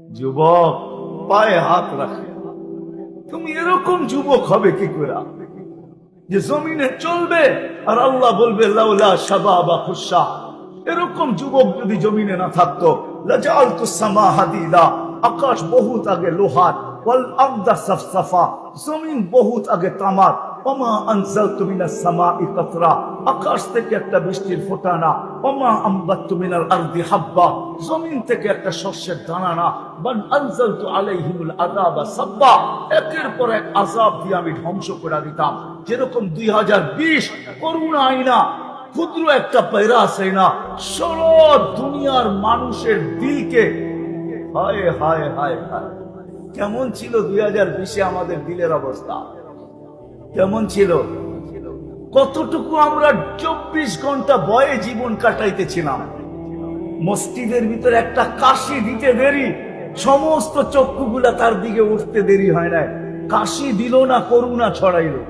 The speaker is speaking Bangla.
যুবক পায়ে হাত রাখে তুমি এরকম যুবক হবে কি করে যে জমিনে চলবে আর আল্লাহ বলবে লাউলা শাবাবা খুশা এরকম যুবক যদি জমিনে না থাকতো লাজাল তু সামা হাদিদা আকাশ বহুত আগে লোহার ওয়াল আরদা সাফসাফা জমিন বহুত আগে তামার ওমা আনজালতু মিনাস সামাই কাতরা আকাশ থেকে একটা বৃষ্টির ফোঁটা না ওমা আম্বাতু মিনাল আরদি হাব্বা, জমিন থেকে একটা শস্যের দানা না বান আনজালতু আলাইহিমুল আযাবা সাব্বা, একের পর এক আযাব দিয়ে আমি ধ্বংস ক্ষুদ্র একটা দুনিয়ার মানুষের দিলকে, হায় হায় হায় হায়, কেমন ছিল দুই হাজার বিশে আমাদের দিলের অবস্থা? কেমন ছিল? কতটুকু আমরা চব্বিশ ঘণ্টা বয়ে জীবন কাটাইতেছিলাম? মসজিদের ভিতরে একটা কাশি দিতে দেরি, সমস্ত চক্ষুগুলা তার দিকে উঠতে দেরি হয় না কাশি দিল না, করুণা ছড়াইলো।